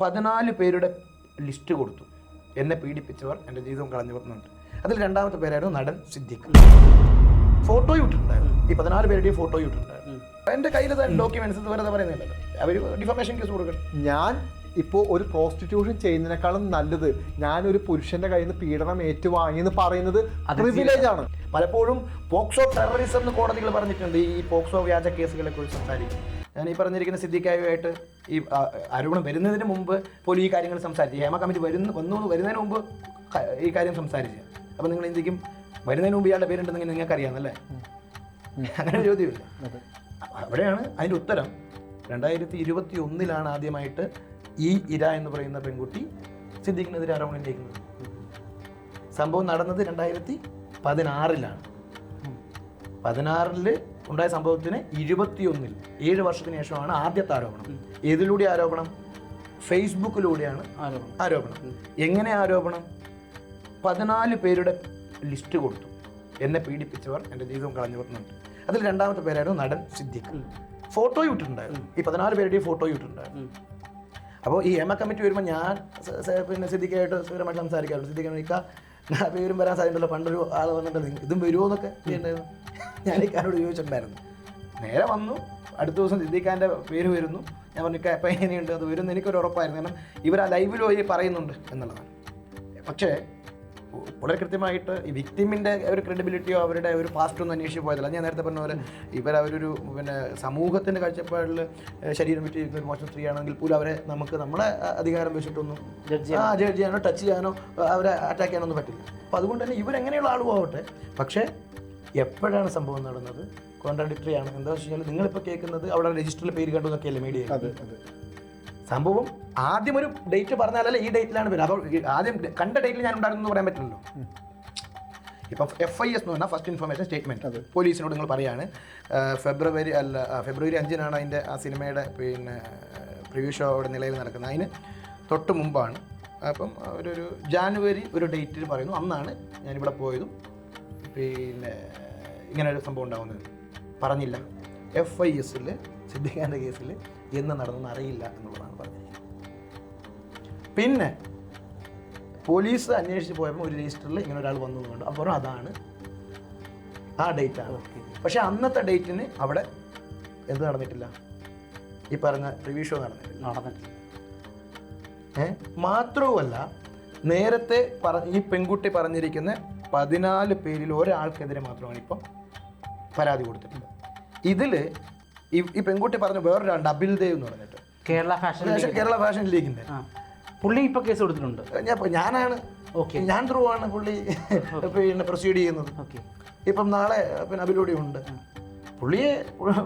പതിനാല് പേരുടെ ലിസ്റ്റ് കൊടുത്തു. എന്നെ പീഡിപ്പിച്ചവർ എന്റെ ജീവിതം കളഞ്ഞവർ എന്നുണ്ട് അതിൽ രണ്ടാമത്തെ പേരായിരുന്നു നടൻ സിദ്ദിഖ്. ഫോട്ടോ ഇട്ടിട്ടുണ്ടായിരുന്നു. ഈ പതിനാല് പേരുടെയും ഫോട്ടോ ഇട്ടിട്ടുണ്ടായിരുന്നു. എന്റെ കയ്യിൽ ഡോക്യുമെന്റ്സ് വെറുതെ പറയുന്നില്ല അവർ ഡിഫർമേഷൻ കേസ് കൊടുക്കണം. ഞാൻ ഇപ്പോൾ ഒരു പ്രോസ്റ്റിറ്റ്യൂഷൻ ചെയ്യുന്നതിനേക്കാളും നല്ലത് ഞാനൊരു ഒരു പുരുഷന്റെ കയ്യിൽ നിന്ന് പീഡനം ഏറ്റുവാങ്ങി എന്ന് പറയുന്നത് പ്രിവിലേജ് ആണ്. പലപ്പോഴും പോക്സോ ടെററിസം എന്ന് കോടതികൾ പറഞ്ഞിട്ടുണ്ട്. ഈ പോക്സോ വ്യാജ കേസുകളെ കുറിച്ച് സംസാരിക്കും. ഞാൻ ഈ പറഞ്ഞിരിക്കുന്ന സിദ്ദിഖായുമായിട്ട് ഈ ആരോപണം വരുന്നതിന് മുമ്പ് പോലും ഈ കാര്യങ്ങൾ സംസാരിച്ചു. ഹേമ കമ്മിറ്റി വരുന്ന വന്നു വരുന്നതിന് മുമ്പ് ഈ കാര്യം സംസാരിച്ചു. അപ്പം നിങ്ങൾ എന്തിക്കും വരുന്നതിന് മുമ്പ് ഇയാളുടെ പേരുണ്ടെങ്കിൽ നിങ്ങൾക്ക് അറിയാമെന്നല്ലേ അങ്ങനെ ചോദ്യമില്ല. അവിടെയാണ് അതിന്റെ ഉത്തരം. രണ്ടായിരത്തി ഇരുപത്തി ഒന്നിലാണ് ആദ്യമായിട്ട് ഈ ഇര എന്ന് പറയുന്ന പെൺകുട്ടി സിദ്ദിഖിനെതിരെ ആരോപണം ഉന്നയിക്കുന്നത്. സംഭവം നടന്നത് രണ്ടായിരത്തി പതിനാറിലാണ്. പതിനാറിൽ ഉണ്ടായ സംഭവത്തിന് ഇരുപത്തിയൊന്നിൽ ഏഴ് വർഷത്തിന് ശേഷമാണ് ആദ്യത്തെ ആരോപണം. ഏതിലൂടെ ആരോപണം? ഫേസ്ബുക്കിലൂടെയാണ് ആരോപണം. ആരോപണം. എങ്ങനെ ആരോപണം? പതിനാല് പേരുടെ ലിസ്റ്റ് കൊടുത്തു. എന്നെ പീഡിപ്പിച്ചവർ എന്റെ ജീവിതം കളഞ്ഞു എന്നുണ്ട് അതിൽ രണ്ടാമത്തെ പേരായിരുന്നു നടൻ സിദ്ദിഖ്. ഫോട്ടോ ഇട്ടിട്ടുണ്ടായിരുന്നു. ഈ പതിനാല് പേരുടെയും ഫോട്ടോ ഇട്ടിട്ടുണ്ടായിരുന്നു. അപ്പോൾ ഈ എമ കമ്മിറ്റി വരുമ്പോൾ ഞാൻ പിന്നെ സിദ്ദിഖായിട്ട് സ്ഥിരമായിട്ട് സംസാരിക്കാറുണ്ട്. സിദ്ദിഖ് ഇക്ക ഇവരും വരാൻ സാധ്യതയുള്ള പണ്ടൊരു ആൾ വന്നിട്ട് "നിങ്ങ- ഇതും വരുമോ എന്നൊക്കെ ചെയ്യണ്ടായിരുന്നു ഞാൻ ഈ കാരോട് ചോദിച്ചിട്ടുണ്ടായിരുന്നു. നേരെ വന്നു. അടുത്ത ദിവസം സിദ്ദീഖാന്റെ പേര് വരുന്നു. ഞാൻ പറഞ്ഞു എപ്പോൾ എങ്ങനെയുണ്ട്? അത് വരുന്നു എനിക്കൊരു ഉറപ്പായിരുന്നു. കാരണം ഇവർ ആ ലൈവിൽ പോയി പറയുന്നുണ്ട് എന്നുള്ളതാണ്. പക്ഷേ വളരെ കൃത്യമായിട്ട് ഈ വിക്ടിമിന്റെ ഒരു ക്രെഡിബിലിറ്റിയോ അവരുടെ ഒരു പാസ്റ്റ് ഒന്നും അന്വേഷിച്ച് പോയതല്ല. ഞാൻ നേരത്തെ പറഞ്ഞ പോലെ ഇവരവരൊരു അവരൊരു പിന്നെ സമൂഹത്തിന്റെ കാഴ്ചപ്പാടിൽ ശരീരം വിറ്റിരിക്കുന്ന ഒരു മോശം സ്ത്രീയാണെങ്കിൽ പോലും അവരെ നമുക്ക് നമ്മളെ അധികാരം വെച്ചിട്ടൊന്നും ജഡ്ജ് ആ ജഡ്ജ് ചെയ്യാനോ ടച്ച് ചെയ്യാനോ അവരെ അറ്റാക്ക് ചെയ്യാനോ ഒന്നും പറ്റില്ല. അപ്പോൾ അതുകൊണ്ട് തന്നെ ഇവരെങ്ങനെയുള്ള ആളും ആവട്ടെ പക്ഷേ എപ്പോഴാണ് സംഭവം നടന്നത്? കോൺട്രാഡിക്ടറി ആണ്. എന്താ വെച്ച് കഴിഞ്ഞാൽ നിങ്ങളിപ്പോൾ കേൾക്കുന്നത് അവിടെ രജിസ്റ്ററിൽ പേര് കണ്ടു എന്നൊക്കെയല്ലേ മീഡിയ സംഭവം ആദ്യം ഒരു ഡേറ്റ് പറഞ്ഞാലല്ലേ ഈ ഡേറ്റിലാണ് വരുന്നത് അപ്പോൾ ആദ്യം കണ്ട ഡേറ്റിൽ ഞാൻ ഉണ്ടായിരുന്നു എന്ന് പറയാൻ പറ്റില്ലല്ലോ? ഇപ്പം എഫ് ഐ എസ് എന്ന് പറഞ്ഞാൽ ഫസ്റ്റ് ഇൻഫർമേഷൻ സ്റ്റേറ്റ്മെന്റ് പോലീസിനോട് നിങ്ങൾ പറയാണ് ഫെബ്രുവരി അല്ല ഫെബ്രുവരി അഞ്ചിനാണ് അതിന്റെ ആ സിനിമയുടെ പിന്നെ പ്രിവ്യൂ ഷോ അവിടെ നിലയിൽ നടക്കുന്നത്. അതിന് തൊട്ട് മുമ്പാണ്. അപ്പം ഒരു ഒരു ജാനുവരി ഒരു ഡേറ്റിൽ പറയുന്നു. അന്നാണ് ഞാനിവിടെ പോയതും പിന്നെ ഇങ്ങനെ ഒരു സംഭവം ഉണ്ടാകുന്നത് പറഞ്ഞില്ല. എഫ് ഐ എസിൽ സിദ്ദിഖാന്റെ കേസിൽ എന്ന് നടന്നെന്ന് അറിയില്ല എന്നുള്ളതാണ് പറഞ്ഞത്. പിന്നെ പോലീസ് അന്വേഷിച്ച് പോയപ്പോൾ ഒരു രജിസ്റ്ററിൽ ഇങ്ങനെ ഒരാൾ വന്നു കണ്ടു. അപ്പോൾ അതാണ് ആ ഡേറ്റ് ആണ്. പക്ഷേ അന്നത്തെ ഡേറ്റിന് അവിടെ എന്ത് നടന്നിട്ടില്ല? ഈ പറഞ്ഞ റിവ്യൂ ഷോ നടന്നിട്ടില്ല. നടന്നിട്ടില്ല. ഏ? മാത്രവുമല്ല നേരത്തെ പറ ഈ പെൺകുട്ടി പറഞ്ഞിരിക്കുന്ന പതിനാല് പേരിൽ ഒരാൾക്കെതിരെ മാത്രമാണ് ഇപ്പം പരാതി കൊടുത്തിട്ടുള്ളത്. ഇതിൽ ഈ ഈ പെൺകുട്ടി പറഞ്ഞു വേറൊരാളുണ്ട് അബിൽ ദേവ് എന്ന് പറഞ്ഞിട്ട്. കേരള ഫാഷൻ കേരള ഫാഷൻ ലീഗിന്റെ ആ. പുള്ളി ഇപ്പൊ കേസ് കൊടുത്തിട്ടുണ്ട്. ഞാൻ ഞാനാണ്. ഓക്കെ ഞാൻ ത്രൂ ആണ് പുള്ളി പിന്നെ പ്രൊസീഡ് ചെയ്യുന്നത്. ഓക്കെ ഇപ്പം നാളെ പിന്നെ അബിലൂടെ ഉണ്ട്. പുള്ളിയെ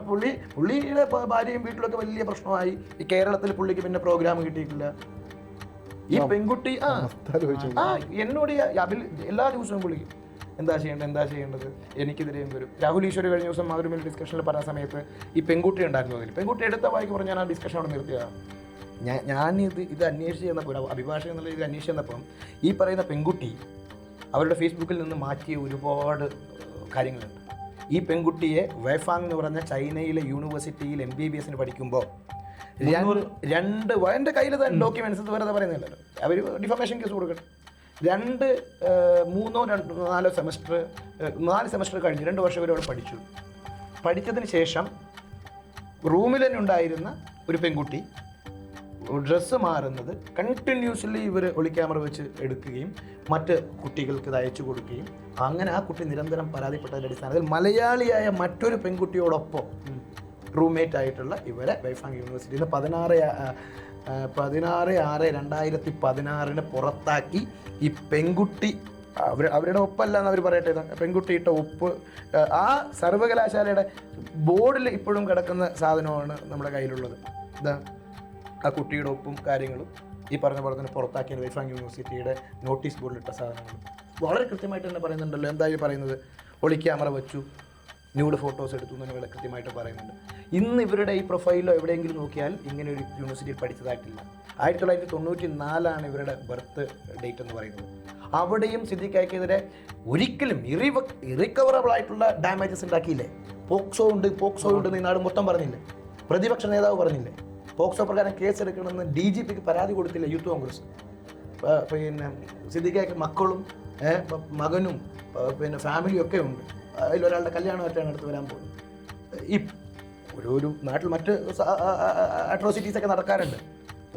പുള്ളി പുള്ളിയുടെ ഭ- ഭാര്യയും വീട്ടിലൊക്കെ വലിയ പ്രശ്നമായി. ഈ കേരളത്തിൽ പുള്ളിക്ക് പിന്നെ പ്രോഗ്രാം കിട്ടിയിട്ടില്ല. ഈ പെൺകുട്ടി ആ. ആ എന്നോട് ഈ അബിൽ എല്ലാ ദിവസവും പുള്ളി എന്താ ചെയ്യേണ്ടത് എന്താ ചെയ്യേണ്ടത്? എനിക്കെതിരെയും വരും രാഹുൽ ഈശ്വർ കഴിഞ്ഞ ദിവസം മാതൃമേൽ ഡിസ്കഷനിൽ പറഞ്ഞ സമയത്ത് ഈ പെൺകുട്ടി ഉണ്ടായിരുന്നു അതിൽ. പെൺകുട്ടി എടുത്ത വായിക്ക് പറഞ്ഞ് ഞാൻ ആ ഡിസ്കഷൻ അവിടെ നിർത്തിയതാണ് ഞാൻ ഞാനിത് ഇത് ഇത് അന്വേഷിച്ച് ചെന്നപ്പോൾ ഒരു അഭിഭാഷകൻ എന്നുള്ള ഇത് അന്വേഷിച്ച് ചെന്നപ്പം ഈ പറയുന്ന പെൺകുട്ടി അവരുടെ ഫേസ്ബുക്കിൽ നിന്ന് മാറ്റിയ ഒരുപാട് കാര്യങ്ങളുണ്ട്. ഈ പെൺകുട്ടിയെ വൈഫാങ് എന്ന് പറഞ്ഞ ചൈനയിലെ യൂണിവേഴ്സിറ്റിയിൽ എം ബി ബി എസിന് പഠിക്കുമ്പോൾ രണ്ട് എന്റെ കയ്യിൽ തന്നെ ഡോക്യുമെന്റ്സ് വെറുതെ പറയുന്നില്ലല്ലോ. അവർ ഡിഫർമേഷൻ കേസ് കൊടുക്കണം. രണ്ട് മൂന്നോ രണ്ട് നാലോ സെമസ്റ്റർ നാല് സെമസ്റ്റർ കഴിഞ്ഞ് രണ്ട് വർഷം വരെ അവിടെ പഠിച്ചു. പഠിച്ചതിന് ശേഷം റൂമിൽ തന്നെ ഉണ്ടായിരുന്ന ഒരു പെൺകുട്ടി ഡ്രസ്സ് മാറുന്നത് കണ്ടിന്യൂസ്ലി ഇവർ ഒളിക്യാമറ വെച്ച് എടുക്കുകയും മറ്റ് കുട്ടികൾക്ക് ഇത് അയച്ചു കൊടുക്കുകയും അങ്ങനെ ആ കുട്ടി നിരന്തരം പരാതിപ്പെട്ടതിന്റെ അടിസ്ഥാനത്തിൽ മലയാളിയായ മറ്റൊരു പെൺകുട്ടിയോടൊപ്പം റൂംമേറ്റ് ആയിട്ടുള്ള ഇവരെ വൈഫാങ് യൂണിവേഴ്സിറ്റിയിൽ നിന്ന് പതിനാറ് പതിനാറ് ആറ് രണ്ടായിരത്തി പതിനാറിന് പുറത്താക്കി ഈ പെൺകുട്ടി അവർ അവരുടെ ഒപ്പല്ല അവർ പറയട്ടെ പെൺകുട്ടി ഇട്ട ഒപ്പ് ആ, സർവകലാശാലയുടെ ബോർഡിൽ ഇപ്പോഴും കിടക്കുന്ന സാധനമാണ് നമ്മുടെ കയ്യിലുള്ളത്. ഇതാ ആ കുട്ടിയുടെ ഒപ്പും കാര്യങ്ങളും ഈ പറഞ്ഞ പോലെ തന്നെ പുറത്താക്കിയ വൈഫാങ് യൂണിവേഴ്സിറ്റിയുടെ നോട്ടീസ് ബോർഡിലിട്ട സാധനങ്ങളും. വളരെ കൃത്യമായിട്ട് തന്നെ പറയുന്നുണ്ടല്ലോ. എന്തായാലും പറയുന്നത്? ഒളി ക്യാമറ വെച്ചു. ന്യൂഡ് ഫോട്ടോസ് എടുത്തു എന്ന് ഇവിടെ കൃത്യമായിട്ട് പറയുന്നുണ്ട്. ഇന്ന് ഇവരുടെ ഈ പ്രൊഫൈലോ എവിടെയെങ്കിലും നോക്കിയാൽ ഇങ്ങനെ ഒരു യൂണിവേഴ്സിറ്റിയിൽ പഠിച്ചതായിട്ടില്ല. ആയിരത്തി തൊള്ളായിരത്തി തൊണ്ണൂറ്റി നാലാണ് ഇവരുടെ ബർത്ത് ഡേറ്റ് എന്ന് പറയുന്നത്. അവിടെയും സിദ്ദിഖായ്ക്കെതിരെ ഒരിക്കലും ഇറിവ ഇറിക്കവറബിൾ ആയിട്ടുള്ള ഡാമേജസ് ഉണ്ടാക്കിയില്ലേ? പോക്സോ ഉണ്ട് പോക്സോ ഉണ്ട് ഈ നാട് മൊത്തം പറഞ്ഞില്ലേ? പ്രതിപക്ഷ നേതാവ് പറഞ്ഞില്ലേ? പോക്സോ പ്രകാരം കേസ് എടുക്കണമെന്ന് ഡി ജി പിക്ക് പരാതി കൊടുത്തില്ല യൂത്ത് കോൺഗ്രസ്? പിന്നെ സിദ്ദിഖയ്ക്ക് മക്കളും മകനും പിന്നെ ഫാമിലിയും ഒക്കെ ഉണ്ട്. അതിലൊരാളുടെ കല്യാണമായിട്ടാണ് അടുത്ത് വരാൻ പോകുന്നത്. ഈ ഒരു ഒരു നാട്ടിൽ മറ്റ് അട്രോസിറ്റീസ് ഒക്കെ നടക്കാറുണ്ട്.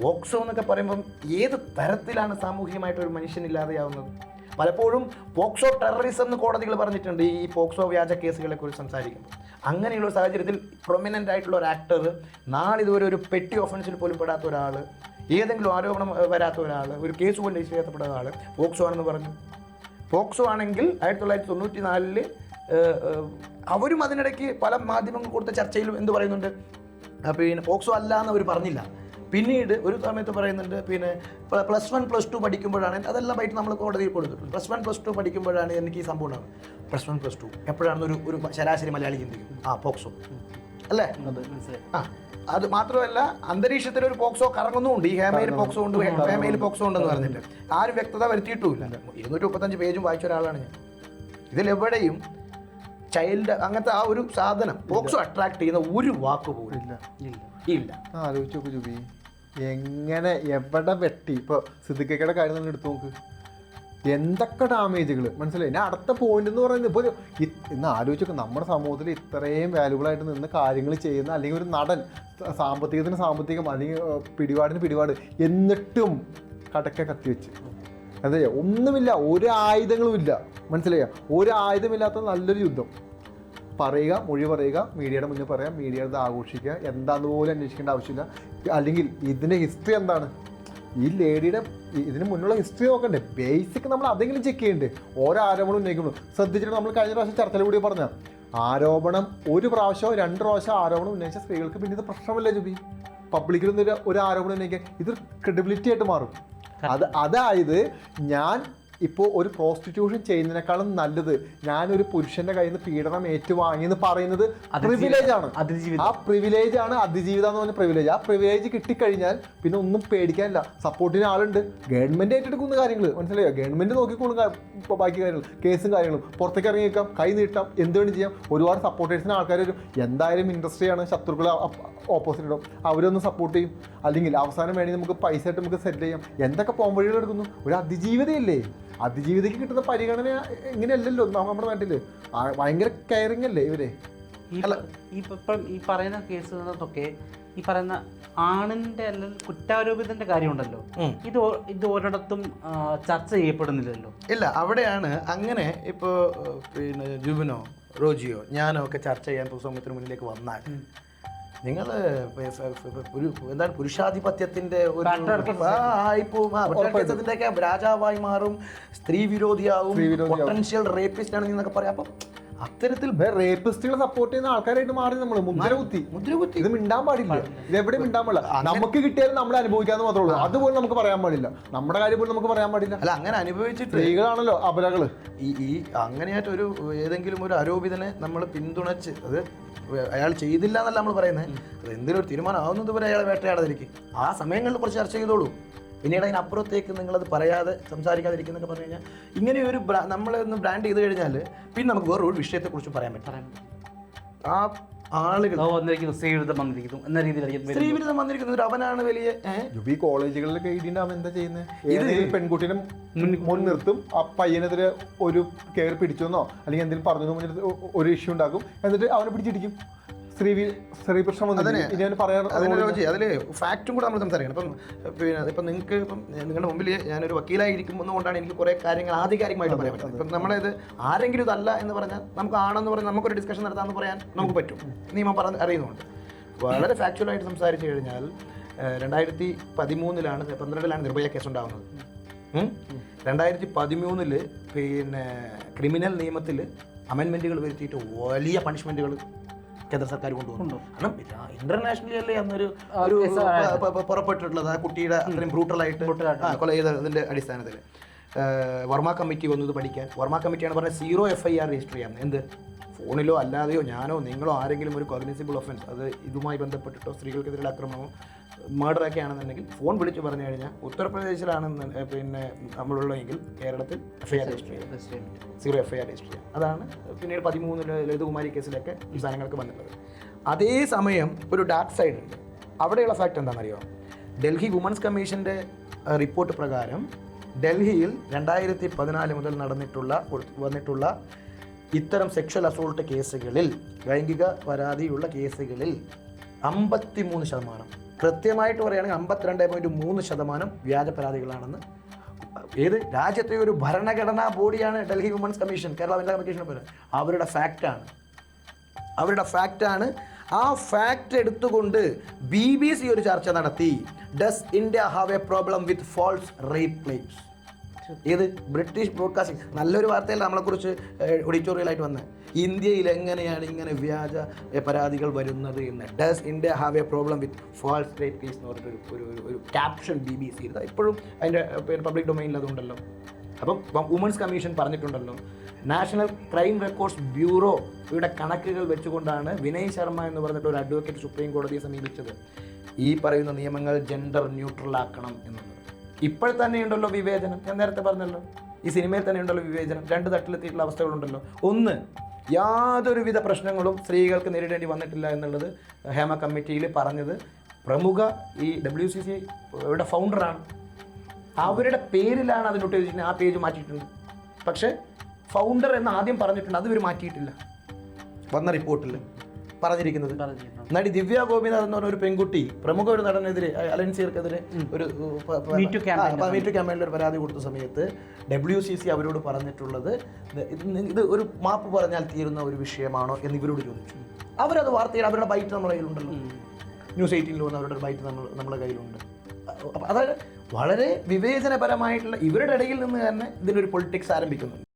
പോക്സോ എന്നൊക്കെ പറയുമ്പം ഏത് തരത്തിലാണ് സാമൂഹികമായിട്ട് ഒരു മനുഷ്യൻ ഇല്ലാതെയാവുന്നത്? പലപ്പോഴും പോക്സോ ടെററിസം എന്ന് കോടതികൾ പറഞ്ഞിട്ടുണ്ട്. ഈ പോക്സോ വ്യാജ കേസുകളെ കുറിച്ച് സംസാരിക്കുമ്പോൾ. അങ്ങനെയുള്ള ഒരു സാഹചര്യത്തിൽ പ്രൊമിനന്റ് ആയിട്ടുള്ള ഒരു ആക്ടർ നാളിതുവരെ ഒരു പെട്ടി ഒഫൻസിൽ പോലും പെടാത്ത ഒരാൾ ഏതെങ്കിലും ആരോപണം വരാത്ത ഒരാൾ ഒരു കേസ് പോലും രജിസ്റ്റർ ഒരാൾ പോക്സോ ആണെന്ന് പറഞ്ഞു. പോക്സോ ആണെങ്കിൽ ആയിരത്തി തൊള്ളായിരത്തി തൊണ്ണൂറ്റി നാലിൽ അവരും അതിനിടയ്ക്ക് പല മാധ്യമങ്ങൾ കൊടുത്ത ചർച്ചയിലും എന്ത് പറയുന്നുണ്ട്? പിന്നെ പോക്സോ അല്ല എന്ന് അവർ പറഞ്ഞില്ല. പിന്നീട് ഒരു സമയത്ത് പറയുന്നുണ്ട് പിന്നെ പ്ലസ് വൺ പ്ലസ് ടു പഠിക്കുമ്പോഴാണ് അതെല്ലാം ബൈറ്റ് നമ്മൾ കോടതിയിൽ കൊടുത്തിട്ടുണ്ട്. പ്ലസ് വൺ പ്ലസ് ടു പഠിക്കുമ്പോഴാണ് എനിക്ക് ഈ സംഭവം ഉണ്ടാകുന്നത് പ്ലസ് വൺ പ്ലസ് ടു എപ്പോഴാണ് ഒരു ഒരു ശരാശരി മലയാളി ചിന്തിക്കും? ആ പോക്സോ. അല്ലേ? ആ അത് മാത്രമല്ല അന്തരീക്ഷത്തിൽ ഒരു പോക്സോ കറങ്ങുന്നുമുണ്ട്. ഈ ഹേമയിൽ പോക്സോ ഉണ്ട് ഹേമയിൽ പോക്സോ ഉണ്ടെന്ന് പറഞ്ഞിട്ട്. ആരും വ്യക്തത വരുത്തിയിട്ടുമില്ല. ഇരുന്നൂറ്റി മുപ്പത്തഞ്ച് പേജും വായിച്ച ഒരാളാണ് ഞാൻ. ഇതിലെവിടെയും ചൈൽഡ് അങ്ങനത്തെ ആ ഒരു സാധനം പോക്സോ അട്രാക്ട് ചെയ്യുന്ന ഒരു വാക്ക് പോലും ഇല്ല. ഇല്ല. ഇല്ല. ആ, ആലോചിച്ച് നോക്ക് ജുബി. എങ്ങനെ എവിടെ വെട്ടി? ഇപ്പോൾ സിദ്ദിഖയുടെ കാര്യം തന്നെ എടുത്തു നോക്ക്. എന്തൊക്കെ ഡാമേജുകൾ മനസ്സിലായി? ഞാൻ അടുത്ത പോയിന്റ് എന്ന് പറയുന്നത് ഇപ്പോൾ ഇന്ന് ആലോചിച്ചൊക്കെ നമ്മുടെ സമൂഹത്തിൽ ഇത്രയും വാല്യുബിൾ ആയിട്ട് നിന്ന് കാര്യങ്ങൾ ചെയ്യുന്ന അല്ലെങ്കിൽ ഒരു നടൻ സാമ്പത്തികത്തിന് സാമ്പത്തികം അല്ലെങ്കിൽ പിടിപാടിന് പിടിപാട് എന്നിട്ടും കടക്ക കത്തിവെച്ച്. അതെ ഒന്നുമില്ല ഒരു ആയുധങ്ങളും ഇല്ല മനസ്സിലായോ? ഒരു ആയുധമില്ലാത്ത നല്ലൊരു യുദ്ധം. പറയുക മൊഴി പറയുക മീഡിയയുടെ മുന്നിൽ പറയാം മീഡിയയുടെ ആഘോഷിക്കുക എന്താന്ന് പോലും അന്വേഷിക്കേണ്ട ആവശ്യമില്ല. അല്ലെങ്കിൽ ഇതിന്റെ ഹിസ്റ്ററി എന്താണ്? ഈ ലേഡിയുടെ ഇതിന് മുന്നുള്ള ഹിസ്റ്ററി നോക്കണ്ടേ. ബേസിക് നമ്മൾ അതെങ്കിലും ചെക്ക് ചെയ്യണ്ടേ. ഓരോ ആരോപണം ഉന്നയിക്കുന്നു ശ്രദ്ധിച്ചിട്ട് നമ്മൾ കഴിഞ്ഞ പ്രാവശ്യം ചർച്ചയിൽ കൂടി പറഞ്ഞ ആരോപണം ഒരു പ്രാവശ്യം രണ്ട് പ്രാവശ്യം ആരോപണം ഉന്നയിച്ച സ്ത്രീകൾക്ക് പിന്നെ ഇത് പ്രശ്നമല്ല ജുബി? പബ്ലിക്കിൽ നിന്ന് ഒരു- ആരോപണം ഉന്നയിക്കാൻ ഇത് ക്രെഡിബിലിറ്റി ആയിട്ട് മാറും. അത് അതായത് ഞാൻ ഇപ്പോൾ ഒരു പ്രോസ്റ്റിറ്റ്യൂഷൻ ചെയ്യുന്നതിനേക്കാളും നല്ലത് ഞാനൊരു പുരുഷന്റെ കയ്യിൽ നിന്ന് പീഡനം ഏറ്റുവാങ്ങി എന്ന് പറയുന്നത് പ്രിവിലേജ് ആണ്. ആ പ്രിവിലേജ് ആണ് അതിജീവിതം എന്ന് പറഞ്ഞ പ്രിവിലേജ് ആ പ്രിവിലേജ് കിട്ടിക്കഴിഞ്ഞാൽ പിന്നെ ഒന്നും പേടിക്കാനില്ല. സപ്പോർട്ടിന് ആളുണ്ട്. ഗവൺമെന്റ് ഏറ്റെടുക്കുന്ന കാര്യങ്ങൾ മനസ്സിലായോ? ഗവൺമെന്റ് നോക്കിക്കോളും ബാക്കി കാര്യങ്ങൾ കേസും കാര്യങ്ങളും. പുറത്തേക്ക് ഇറങ്ങി നിൽക്കാം. കൈ നീട്ടാം. എന്ത് വേണം ചെയ്യാം. ഒരുപാട് സപ്പോർട്ടേഴ്സിന് ആൾക്കാർ വരും. എന്തായാലും ഇൻഡസ്ട്രിയാണ് ശത്രുക്കൾ ഓപ്പോസിറ്റ് ഇടും. അവരൊന്ന് സപ്പോർട്ട് ചെയ്യും. അല്ലെങ്കിൽ അവസാനം വേണമെങ്കിൽ നമുക്ക് പൈസ ആയിട്ട് നമുക്ക് സെറ്റ് ചെയ്യാം. എന്തൊക്കെ പോംവഴികൾ എടുക്കുന്നു? ഒരു അതിജീവിതയല്ലേ? അതിജീവിതയ്ക്ക് കിട്ടുന്ന പരിഗണന ഇങ്ങനെയല്ലല്ലോ നമ്മ- നമ്മുടെ നാട്ടിൽ ഭയങ്കര കെയറിങ് അല്ലേ ഇവരെ? ഇപ്പം ഈ പറയുന്ന കേസുകളൊക്കെ ഈ പറയുന്ന ആണിന്റെ അല്ലെങ്കിൽ കുറ്റാരോപിതന്റെ കാര്യമുണ്ടല്ലോ. ഇത് ഇത് ഒരിടത്തും ചർച്ച ചെയ്യപ്പെടുന്നില്ലല്ലോ. ഇല്ല അവിടെയാണ് അങ്ങനെ ഇപ്പോൾ പിന്നെ ജുബിനോ റോജിയോ ഞാനോ ഒക്കെ ചർച്ച ചെയ്യാൻ പൊതുസമൂഹത്തിന് മുന്നിലേക്ക് വന്നാൽ നിങ്ങൾ ഒരു എന്താണ് പുരുഷാധിപത്യത്തിന്റെ ഒരു ആയിപ്പോവും. patriarchalismത്തിന്റെ ഒക്കെ രാജാവായി മാറും സ്ത്രീ വിരോധിയാവും സ്ത്രീ വിരോധിയാവും. പൊട്ടൻഷ്യൽ റേപ്പിസ്റ്റ് ആണ് എന്നൊക്കെ പറയാം അപ്പം അത്തരത്തിൽ റേപ്പിസ്റ്റുകളെ സപ്പോർട്ട് ചെയ്യുന്ന ആൾക്കാരായിട്ട് മാറി നമ്മൾ മുദ്ര കുത്തി മുദ്ര കുത്തി ഇത് മിണ്ടാൻ പാടില്ല. ഇത് എവിടെ മിണ്ടാൻ പാടില്ല. നമുക്ക് കിട്ടിയാലും നമ്മൾ അനുഭവിക്കാന്ന് മാത്രമേ ഉള്ളൂ. അതുപോലെ നമുക്ക് പറയാൻ പാടില്ല. നമ്മുടെ കാര്യം പോലും നമുക്ക് പറയാൻ പാടില്ല. അല്ല അങ്ങനെ അനുഭവിച്ചിട്ട് സ്ത്രീകളാണല്ലോ അപലകൾ. ഈ ഈ അങ്ങനെയായിട്ട് ഒരു ഏതെങ്കിലും ഒരു ആരോപിതനെ നമ്മൾ പിന്തുണച്ച് അത് അയാൾ ചെയ്തില്ല എന്നല്ല നമ്മൾ പറയുന്നത്. അത് എന്തെങ്കിലും ഒരു തീരുമാനം ആവുന്നത് വരെ അയാളെ വേട്ടയാടാതിരിക്കും. ആ സമയങ്ങളിൽ കുറച്ച് ചർച്ച ചെയ്തോളൂ. പിന്നീട് അതിനപ്പുറത്തേക്ക് നിങ്ങളത് പറയാതെ സംസാരിക്കാതിരിക്കുന്നൊക്കെ പറഞ്ഞു കഴിഞ്ഞാൽ ഇങ്ങനെ ഒരു ബ്രാ- നമ്മളൊന്ന് ബ്രാൻഡ് ചെയ്ത് കഴിഞ്ഞാൽ പിന്നെ നമുക്ക് വേറെ ഒരു വിഷയത്തെക്കുറിച്ച് പറയാൻ പറ്റും ആ ആളുകൾ വന്നിരിക്കുന്നു സ്ത്രീവിരുദ്ധം വന്നിരിക്കുന്നു എന്ന രീതിയിലായിരിക്കും. സ്ത്രീവിരുദ്ധം വന്നിരിക്കുന്നത് ഒരു അവനാണ് വലിയ ഈ കോളേജുകളിലൊക്കെ എഴുതിയിട്ട് അവൻ എന്താ ചെയ്യുന്നത് ഏതെങ്കിലും പെൺകുട്ടിനെ മുൻ നിർത്തും ആ പയ്യനെതിരെ ഒരു കയറി പിടിച്ചെന്നോ അല്ലെങ്കിൽ എന്തെങ്കിലും പറഞ്ഞു ഒരു ഇഷ്യൂ ഉണ്ടാക്കും എന്നിട്ട് അവനെ പിടിച്ചിടിക്കും. സ്ത്രീ അതിൽ ഫാക്റ്റും കൂടെ നമ്മൾ സംസാരിക്കണം. ഇപ്പം പിന്നെ ഇപ്പം നിങ്ങൾക്ക് ഇപ്പം നിങ്ങളുടെ മുമ്പിൽ ഞാനൊരു വക്കീലായിരിക്കുന്നതുകൊണ്ടാണ് എനിക്ക് കുറേ കാര്യങ്ങൾ ആധികാരികമായിട്ട് പറയാൻ പറ്റുന്നത്. ഇപ്പം നമ്മളത് ആരെങ്കിലും ഇതല്ല എന്ന് പറഞ്ഞാൽ നമുക്ക് ആണെന്ന് പറഞ്ഞാൽ നമുക്കൊരു ഡിസ്കഷൻ നടത്താമെന്ന് പറയാൻ നമുക്ക് പറ്റും. നിയമം പറഞ്ഞ് അറിയുന്നുണ്ട്. വളരെ ഫാക്ച്വലായിട്ട് സംസാരിച്ചു കഴിഞ്ഞാൽ രണ്ടായിരത്തി പതിമൂന്നിലാണ് പന്ത്രണ്ടിലാണ് നിർഭയ കേസ് ഉണ്ടാകുന്നത്? രണ്ടായിരത്തി പതിമൂന്നിൽ പിന്നെ ക്രിമിനൽ നിയമത്തിൽ അമെൻമെന്റുകൾ വരുത്തിയിട്ട് വലിയ പണിഷ്മെന്റുകൾ കേന്ദ്ര സർക്കാർ കൊണ്ടുവന്നു. കാരണം ഇന്റർനാഷണലി അല്ലേ അന്നൊരു ഒരു പുറപ്പെട്ടിട്ടുള്ളത് ആ കുട്ടിയുടെ അത്രയും ബ്രൂട്ടലായിട്ട് കൊല ചെയ്തതിന്റെ അടിസ്ഥാനത്തിൽ. വർമ്മ കമ്മിറ്റി വന്നത് പഠിക്കാൻ. വർമ്മ കമ്മിറ്റിയാണ് പറഞ്ഞത് zero F I R register ചെയ്യാം. എന്ത്? ഫോണിലോ അല്ലാതെയോ ഞാനോ നിങ്ങളോ ആരെങ്കിലും ഒരു കോഗ്നിസിബിൾ ഒഫൻസ് അത് ഇതുമായി ബന്ധപ്പെട്ടിട്ടോ സ്ത്രീകൾക്കെതിരെ ആക്രമണമോ മർഡർ ഒക്കെ ആണെന്നുണ്ടെങ്കിൽ ഫോൺ വിളിച്ച് പറഞ്ഞു കഴിഞ്ഞാൽ ഉത്തർപ്രദേശിലാണെന്ന് പിന്നെ നമ്മളുള്ളതെങ്കിൽ കേരളത്തിൽ എഫ് ഐ ആർ രജിസ്റ്റർ ചെയ്യാം. Zero F I R register ചെയ്യാം. അതാണ് പിന്നീട് പതിമൂന്നിൽ ലളിതകുമാരി കേസിലൊക്കെ ഈ സാധനങ്ങൾക്ക് വന്നിട്ടുള്ളത്. അതേ സമയം ഒരു ഡാർക്ക് സൈഡ് ഉണ്ട്. അവിടെയുള്ള ഫാക്ട് എന്താണെന്നറിയോ? ഡൽഹി വുമൻസ് കമ്മീഷന്റെ റിപ്പോർട്ട് പ്രകാരം ഡൽഹിയിൽ രണ്ടായിരത്തി പതിനാല് മുതൽ നടന്നിട്ടുള്ള വന്നിട്ടുള്ള ഇത്തരം സെക്ഷൽ അസോൾട്ട് കേസുകളിൽ ലൈംഗിക പരാതിയുള്ള കേസുകളിൽ അമ്പത്തി മൂന്ന് ശതമാനം കൃത്യമായിട്ട് പറയുകയാണെങ്കിൽ അമ്പത്തിരണ്ട് പോയിന്റ് മൂന്ന് ശതമാനം വ്യാജ പരാതികളാണെന്ന്. ഏത്? രാജ്യത്തെ ഒരു ഭരണഘടനാ ബോഡിയാണ് ഡൽഹി വുമൻസ് കമ്മീഷൻ കേരള വനിതാ കമ്മീഷൻ പോലെ. അവരുടെ ഫാക്റ്റാണ്. അവരുടെ ഫാക്റ്റാണ്. ആ ഫാക്റ്റ് എടുത്തുകൊണ്ട് ബി ബി സി ഒരു ചർച്ച നടത്തി. Does India have a problem with false rape ഏത്? ബ്രിട്ടീഷ് ബ്രോഡ്കാസ്റ്റിംഗ് നല്ലൊരു വാർത്തയല്ല നമ്മളെക്കുറിച്ച് ഓഡിറ്റോറിയലായിട്ട് വന്നത് ഇന്ത്യയിൽ എങ്ങനെയാണ് ഇങ്ങനെ വ്യാജ പരാതികൾ വരുന്നത് എന്ന്. Does India have a problem with false rape case എന്ന് പറഞ്ഞിട്ടൊരു ഒരു ഒരു- ക്യാപ്ഷൻ ബി ബി സി ഇപ്പോഴും അതിന്റെ പബ്ലിക് ഡൊമൈനിൽ അതുണ്ടല്ലോ. അപ്പം വുമൻസ് കമ്മീഷൻ പറഞ്ഞിട്ടുണ്ടല്ലോ. നാഷണൽ ക്രൈം റെക്കോർഡ്സ് ബ്യൂറോ ഇവിടെ കണക്കുകൾ വെച്ചുകൊണ്ടാണ് വിനയ് ശർമ്മ എന്ന് പറഞ്ഞിട്ട് ഒരു അഡ്വക്കേറ്റ് സുപ്രീം കോടതിയെ സമീപിച്ചത്. ഈ പറയുന്ന നിയമങ്ങൾ ജെൻഡർ ന്യൂട്രൽ ആക്കണം എന്നുള്ളത്. ഇപ്പോൾ തന്നെ ഉണ്ടല്ലോ വിവേചനം. ഞാൻ നേരത്തെ പറഞ്ഞല്ലോ. ഈ സിനിമയിൽ തന്നെ ഉണ്ടല്ലോ വിവേചനം. രണ്ട് തട്ടിലെത്തിയിട്ടുള്ള അവസ്ഥകളുണ്ടല്ലോ. ഒന്ന് യാതൊരുവിധ പ്രശ്നങ്ങളും സ്ത്രീകൾക്ക് നേരിടേണ്ടി വന്നിട്ടില്ല എന്നുള്ളത് ഹേമ കമ്മിറ്റിയിൽ പറഞ്ഞത് പ്രമുഖ ഈ ഡബ്ല്യു സി സി യുടെ ഫൗണ്ടറാണ് അവരുടെ പേരിലാണ് അതിന് നോട്ട് ചെയ്തിരിക്കുന്നത് ആ പേജ് മാറ്റിയിട്ടുണ്ട്. പക്ഷേ ഫൗണ്ടർ എന്ന് ആദ്യം പറഞ്ഞിട്ടുണ്ട്. അത് ഇവർ മാറ്റിയിട്ടില്ല. വന്ന റിപ്പോർട്ടിൽ പറഞ്ഞിരിക്കുന്നത്. നടി ദിവ്യ ഗോപിനാഥ് എന്ന് പറഞ്ഞ ഒരു പെൺകുട്ടി പ്രമുഖ ഒരു നടനെതിരെ അലൻസിയർക്കെതിരെ ഒരു മീറ്റു ക്യാമ്പയിനിൽ ഒരു പരാതി കൊടുത്ത സമയത്ത് ഡബ്ല്യു സി സി അവരോട് പറഞ്ഞിട്ടുള്ളത് ഇത് ഒരു മാപ്പ് പറഞ്ഞാൽ തീരുന്ന ഒരു വിഷയമാണോ എന്ന് ഇവരോട് ചോദിച്ചു. അവരത് വാർത്തയിൽ അവരുടെ ബൈറ്റ് നമ്മുടെ കയ്യിലുണ്ടല്ലോ. ന്യൂസ് എയ്റ്റീനിൽ വന്ന അവരുടെ ബൈറ്റ് നമ്മൾ നമ്മുടെ കയ്യിലുണ്ട്. അതായത് വളരെ വിവേചനപരമായിട്ടുള്ള ഇവരുടെ ഇടയിൽ നിന്ന് തന്നെ ഇതിനൊരു പൊളിറ്റിക്സ് ആരംഭിക്കുന്നുണ്ട്